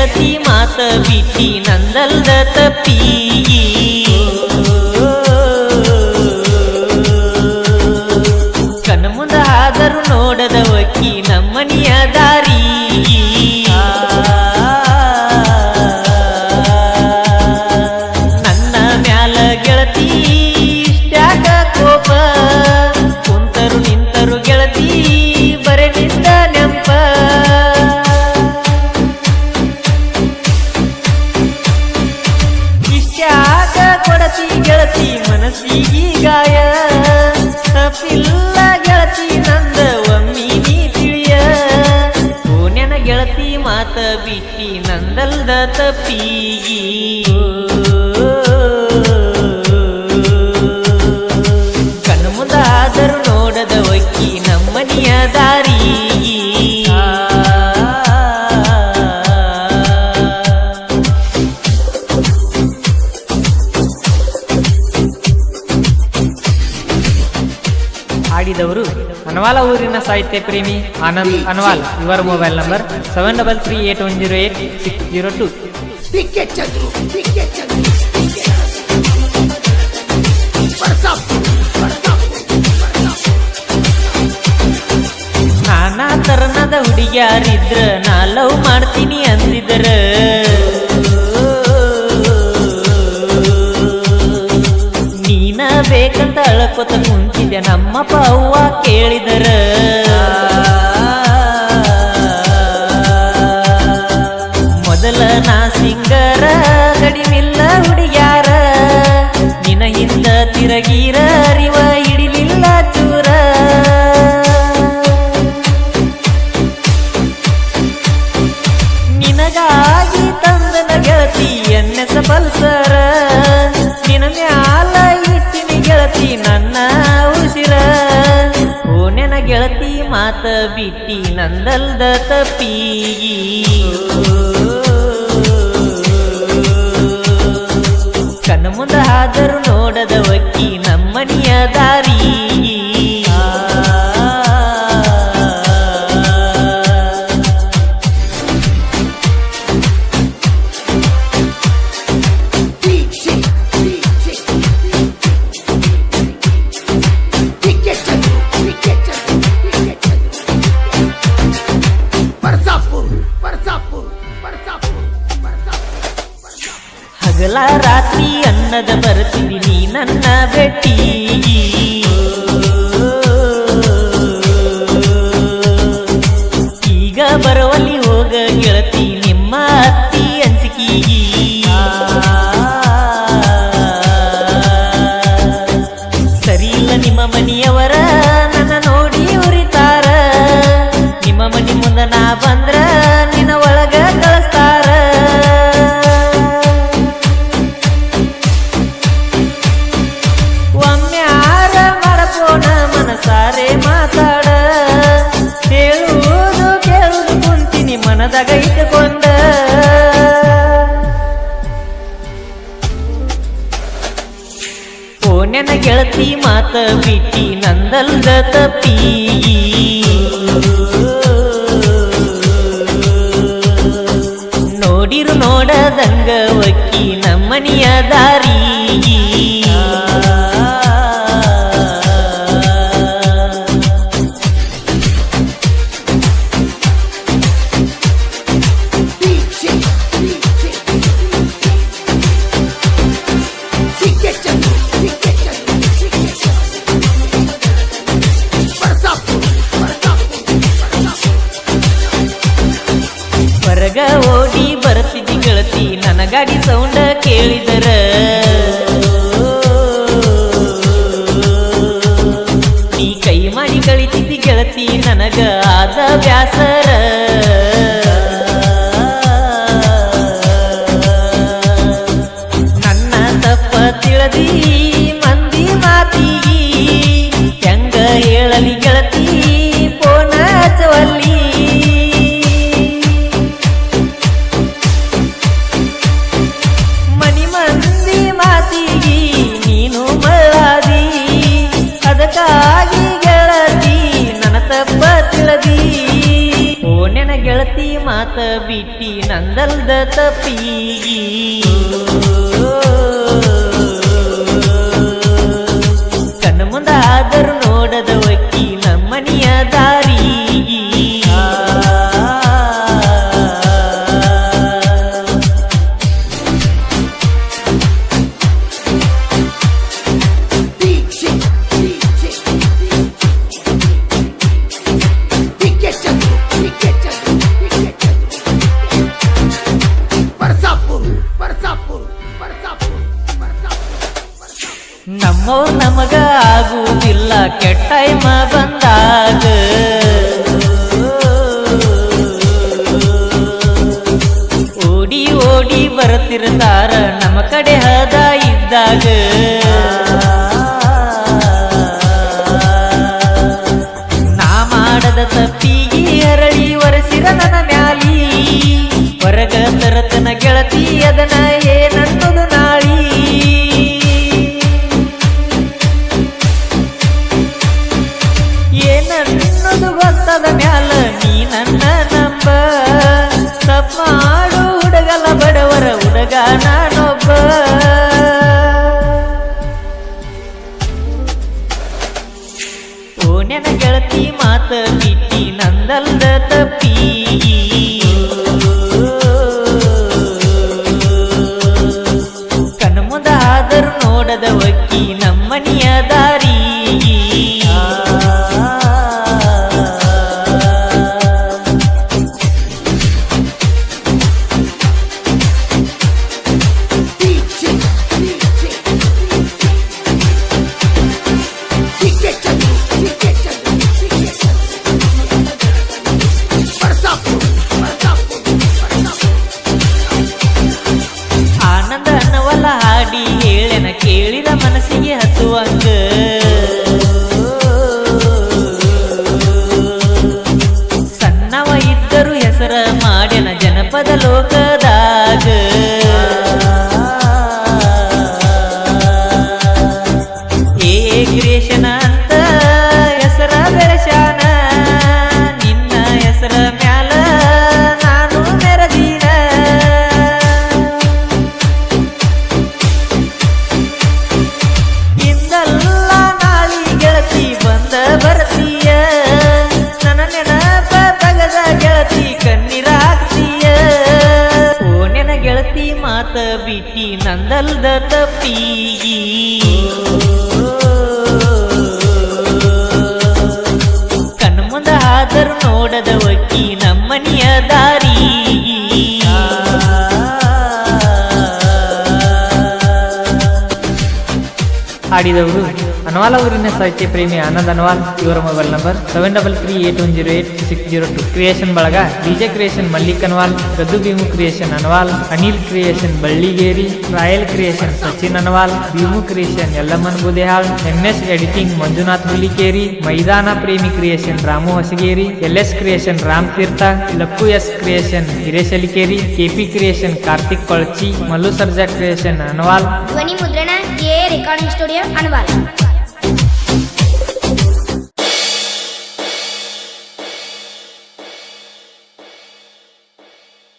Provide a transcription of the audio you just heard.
ಗೆಳತಿ ಮಾತ ಬಿಟ್ಟಿ ನಂದಲ್ದ ತಪ್ಪಿ ಮಾತ ಬಿಟ್ಟಿ ನಂದಲ್ದ ತಪ್ಪಿ ಕಣ್ಣು ಮುಂದ ಆದರೂ ನೋಡದ ಒಕ್ಕಿ ನಮ್ಮನಿಯ ದಾರಿ. ಅನವಾಲ ಊರಿನ ಸಾಹಿತ್ಯ ಪ್ರೇಮಿ ಆನಂದ್ ಅನ್ವಾಲ್. ಇವರ mobile number seven double three eight one zero eight six zero two ನಾನಾ ತರನದ ಹುಡುಗ್ಯಾರಿದ್ರ ನಾ ಲವ್ ಮಾಡ್ತೀನಿ ಅಂದಿದ್ರ. ನೀನ ಬೇಕಂತ ಅಳಕೋತ ಕುಂತಿದ್ದೆ ನಮ್ಮಪ್ಪ ಅವ್ವ ಕೇಳಿದರ. ಮೊದಲ ನಾ ಸಿಂಗರ ಕಡಿಮಿಲ್ಲ ಹುಡುಗ್ಯಾರ. ನಿನ ಹಿಂದ ತಿರಗೀರ ಮಾತ ಬಿಟ್ಟಿ ನಂದಲ್ದ ತಪ್ಪಿ ಕಣ್ಣ ಮುಂದ ನೋಡದ ಒಕ್ಕಿ ನಮ್ಮನಿಯ ಹಗಲ ರಾತ್ರಿ ಅನ್ನದ ಬರ್ತೀನಿ ನೀ ನನ್ನ ಬೆಟ್ಟಿ. ಈಗ ಬರುವಲ್ಲಿ ಹೋಗ ಗೆಳತಿ ನಿಮ್ಮ ಅತ್ತಿ ಅನ್ಸಿಕಿ. ಮನದಾಗ ಇಟ್ಟುಕೊಂಡ. ಗೆಳತಿ ಮಾತ ಬಿಟ್ಟಿ ನಂದಲ್ದ ತಪ್ಪಿ. ನೋಡಿರು ನೋಡದಂಗ ಒಕ್ಕಿ ನಮ್ಮನಿಯ ನನ್ನ ಗಾಡಿ ಸೌಂಡ ಕೇಳಿದರ? ನೀ ಕೈ ಮಾಡಿ ಕಳಿತಿದ್ದಿ ಗೆಳತಿ ನನಗ ಆದ ವ್ಯಾಸರ. ಮಾತ ಬಿಟ್ಟಿ ನಂದಲ್ದ ತಪ್ಪೀಗಿ ನಮ್ಮವ್ರು ನಮಗ ಆಗುವುದಿಲ್ಲ ಕೆಟ್ಟೈಮ ಬಂದಾಗ. ಓಡಿ ಓಡಿ ಬರುತ್ತಿರ್ತಾರ ನಮ್ಮ ಕಡೆ ಹದ ಇದ್ದಾಗ. ಏನನ್ನೋದು ಗೊತ್ತದ ಮ್ಯಾಲ ನೀ ನನ್ನ ನಂಬ. ತಪ್ಪ ಮಾಡು ಹುಡುಗಲ ಬಡವರ ಹುಡುಗ ನಾನೊಬ್ಬ. ಓ ನೆನ ಗೆಳತಿ ಮಾತ ಬಿಟ್ಟಿ ನಂದಲ್ದ ತಪ್ಪಿ. ಕಣ್ಮುದಾದರೂ ನೋಡದ ಒಕ್ಕಿ ನಮ್ಮನಿಯ ಹಾಡಿ ಹೇಳೆನ ಕೇಳಿದ ಮನಸ್ಸಿಗೆ ಹತ್ತುವಂಗ ಬಿಟ್ಟಿ ನಂದಲ್ದ ತಪ್ಪೀಗಿ ಕಣ್ಣು ಮುಂದ ಆದರೂ ನೋಡದ ಒಕ್ಕಿ ನಮ್ಮನಿಯ ದಾರಿ. ಹಾಡಿದವರು ಅನ್ವಾಲ ಅವರಿನ ಸಾಹಿತ್ಯ ಪ್ರೇಮಿ ಆನಂದ್ ಅನ್ವಾಲ್, ಇವರ mobile number seven double three eight one zero eight six zero two. Creation ಬಳಗ DJ creation Mallik Anwal Gaddu Bhimu creation Anwal, Anil creation Balligeri, royal creation Sachin Anwal, Bhimu creation ಯಲ್ಲಮ್ಮನ್ Budehal N S editing Manjunath Hulikeri, ಮೈದಾನ ಪ್ರೇಮಿ creation Ramu Hosageri L S creation Ram Teertha Lakku S creation Hiresh Alikeri KP creation Karthik Kolachi, Mallu Sarja creation Anwal. ಧ್ವನಿ ಮುದ್ರಣ A recording studio Anwal.